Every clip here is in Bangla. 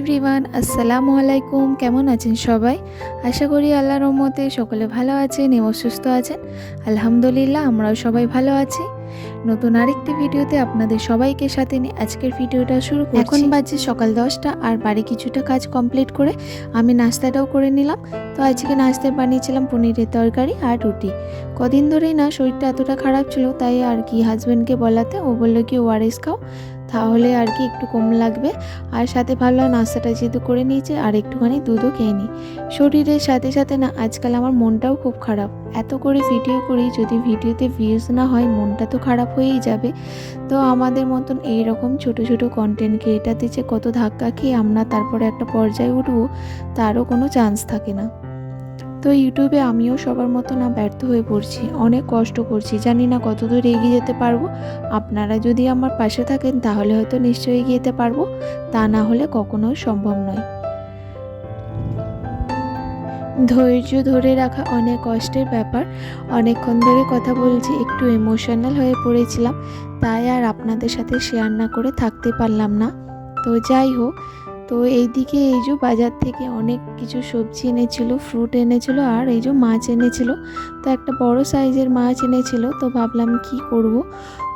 এভরিওয়ান আসসালামু আলাইকুম। কেমন আছেন সবাই? আশা করি আল্লাহর রহমতে সকলে ভালো আছেন, এবং সুস্থ আছেন। আলহামদুলিল্লাহ, আমরাও সবাই ভালো আছি। নতুন আরেকটি ভিডিওতে আপনাদের সবাইকে সাথে নিয়ে আজকের ভিডিওটা শুরু করছি। এখন বাজে সকাল দশটা, আর বাড়ি কিছুটা কাজ কমপ্লিট করে আমি নাস্তাটাও করে নিলাম। তো আজকে নাস্তায় বানিয়েছিলাম পনিরের তরকারি আর রুটি। কদিন ধরেই না, শরীরটা এতটা খারাপ ছিল, তাই আর কি হাজব্যান্ডকে বলাতে, ও বলল কি ওআরএস খাও। তাহলে আর কি একটু কম লাগবে। আর সাথে ভালো নাস্তাটা যেহেতু করে নিয়েছে, আর একটুখানি দুধও খেয়ে নিই শরীরের সাথে সাথে না, আজকাল আমার মনটাও খুব খারাপ। এত করে ভিডিও করি, যদি ভিডিওতে ভিউজ না হয়, মনটা তো খারাপ হয়েই যাবে। তো আমাদের মতন এই রকম ছোট ছোট কন্টেন্ট ক্রিয়েটারদের যে কত ধাক্কা খেয়ে আমরা তারপরে একটা পর্যায়ে উঠবো, তারও কোনো চান্স থাকে না। তো ইউটিউবে আমিও সবার মতো না ব্যর্থ হয়ে পড়ছি, অনেক কষ্ট করছি, জানি না কত দূর এগিয়ে যেতে পারব। আপনারা যদি আমার পাশে থাকেন তাহলে হয়তো নিশ্চয়ই এগিয়ে যেতে পারব, তা না হলে কখনোই সম্ভব নয়। ধৈর্য ধরে রাখা অনেক কষ্টের ব্যাপার, অনেকক্ষণ ধরে কথা বলছি, একটু ইমোশনাল হয়ে পড়েছিলাম, তাই আর আপনাদের সাথে শেয়ার না করে থাকতে পারলাম না। তো যাই হোক তো এইদিকে এই যে বাজার থেকে অনেক কিছু সবজি এনেছিল ফ্রুট এনেছিল আর এই যে মাছ এনেছিল। তো একটা বড় সাইজের মাছ এনেছিল, তো ভাবলাম কি করব?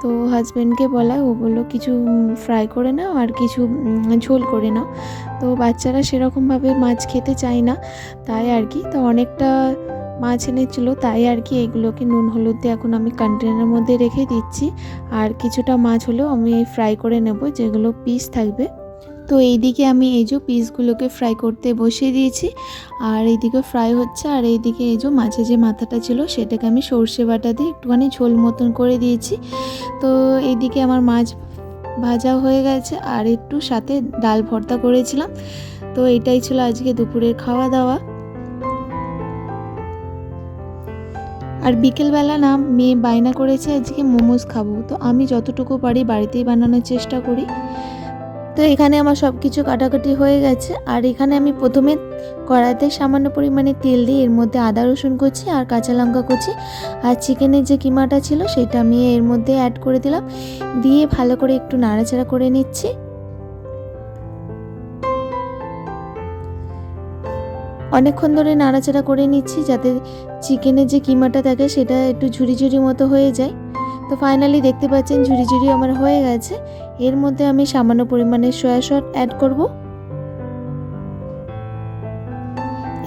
তো হাজব্যান্ডকে বলা, ও কিছু ফ্রাই করে নাও আর কিছু ঝোল করে নাও। তো বাচ্চারা সেরকমভাবে মাছ খেতে চায় না, তাই আর কি। তো অনেকটা মাছ এনেছিল, তাই আর কি এগুলোকে নুন, হলুদ দিয়ে এখন আমি কন্টেনারের মধ্যে রেখে দিচ্ছি। আর কিছুটা মাছ হলেও আমি ফ্রাই করে নেব, যেগুলো পিস থাকবে। তো এইদিকে আমি এই যে পিসগুলোকে ফ্রাই করতে বসিয়ে দিয়েছি। আর এইদিকে ফ্রাই হচ্ছে, আর এইদিকে এই যে মাছে যে মাথাটা ছিল সেটাকে আমি সর্ষে বাটা দিয়ে একটুখানি ঝোল মতন করে দিয়েছি। তো এইদিকে আমার মাছ ভাজা হয়ে গেছে, আর একটু সাথে ডাল ভর্তা করেছিলাম। তো এটাই ছিল আজকে দুপুরের খাওয়া দাওয়া আর বিকেলবেলা না মেয়ে বায়না করেছে, আজকে মোমোজ খাব। তো আমি যতটুকু পারি বাড়িতেই বানানোর চেষ্টা করি। তো এখানে আমার সব কিছু কাটাকাটি হয়ে গেছে। আর এখানে আমি প্রথমে কড়াইতে সামান্য পরিমাণে তেল দিয়ে এর মধ্যে আদা, রসুন কুচি আর কাঁচা লঙ্কা কুচি আর চিকেনের যে কিমাটা ছিল সেটা আমি এর মধ্যে অ্যাড করে দিলাম। দিয়ে ভালো করে একটু নাড়াচাড়া করে নিচ্ছি। অনেকক্ষণ ধরে নাড়াচাড়া করে নিচ্ছি যাতে চিকেনের যে কিমাটা থাকে সেটা একটু ঝুড়ি ঝুড়ি মতো হয়ে যায়। তো ফাইনালি দেখতে পাচ্ছেন ঝুরি ঝুড়ি আমার হয়ে গেছে। এর মধ্যে আমি সামান্য পরিমাণে সয়া সস অ্যাড করব।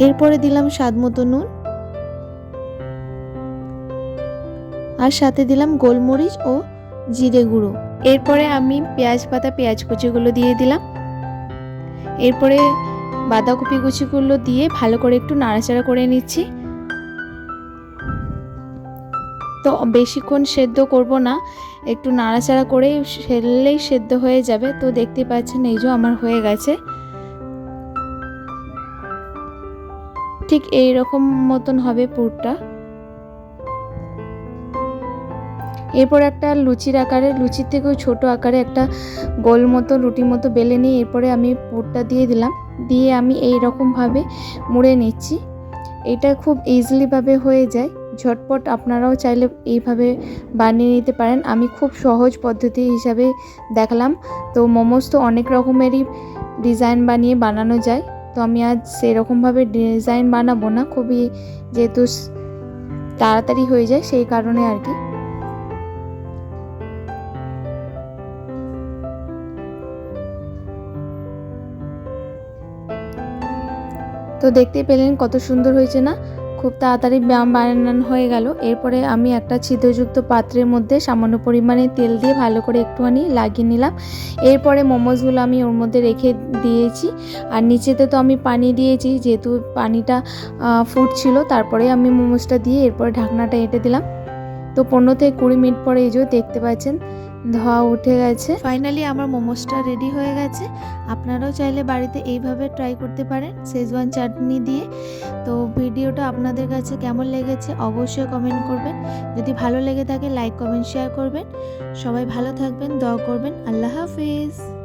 এরপরে দিলাম স্বাদ মতো নুন। আর সাথে দিলাম গোলমরিচ ও জিরে গুঁড়ো। এরপরে আমি পেঁয়াজ পাতা, পেঁয়াজ কুচিগুলো দিয়ে দিলাম। এরপরে বাঁধাকপি কুচিগুলো দিয়ে ভালো করে একটু নাড়াচাড়া করে নিচ্ছি। তো বেশিক্ষণ সেদ্ধ করব না, একটু নাড়াচাড়া করে ফেললেই সেদ্ধ হয়ে যাবে। তো দেখতে পাচ্ছেন, এই যে আমার হয়ে গেছে। ঠিক এই রকম মতন হবে পুরটা। এরপর একটা লুচির আকারে, লুচির থেকেও ছোট আকারে একটা গোল মতো, রুটি মতো বেলে নিয়ে এরপরে আমি পুরটা দিয়ে দিলাম। দিয়ে আমি এই রকমভাবে মুড়ে নিচ্ছি। এটা খুব ইজিলিভাবে হয়ে যায়। ঝটপট আপনারাও চাইলে এইভাবে বানিয়ে নিতে পারেন। আমি খুব সহজ পদ্ধতি হিসাবে দেখালাম। তো মোমোস তো অনেক রকমেরই ডিজাইন বানিয়ে বানানো যায়। তো আমি আজ সেরকমভাবে ডিজাইন বানাবো না। খুবই যেহেতু তাড়াতাড়ি হয়ে যায় সেই কারণে আর কি। তো দেখতে পেলেন কত সুন্দর হয়েছে না? খুব তাড়াতাড়ি বা- বানানো হয়ে গেল। এরপরে আমি একটা ছিদ্রযুক্ত পাত্রের মধ্যে সামান্য পরিমাণে তেল দিয়ে ভালো করে একটুখানি লাগিয়ে নিলাম। এরপরে মোমোজগুলো আমি ওর মধ্যে রেখে দিয়েছি। আর নিচেতে তো আমি পানি দিয়েছি, যেহেতু পানিটা ফুটছিল, তারপরে আমি মোমোজটা দিয়ে এরপরে ঢাকনাটা এঁটে দিলাম। তো পনেরো থেকে কুড়ি মিনিট পরে এই যে দেখতে পাচ্ছেন ধোয়া উঠে গেছে। ফাইনালি আমার মোমোসটা রেডি হয়ে গেছে। আপনারাও চাইলে বাড়িতে এইভাবে ট্রাই করতে পারেন শেজওয়ান চাটনি দিয়ে। তো ভিডিওটা আপনাদের কাছে কেমন লেগেছে অবশ্যই কমেন্ট করবেন। যদি ভালো লেগে থাকে লাইক কমেন্ট শেয়ার করবেন। সবাই ভালো থাকবেন, দোয়া করবেন। আল্লাহ হাফিজ।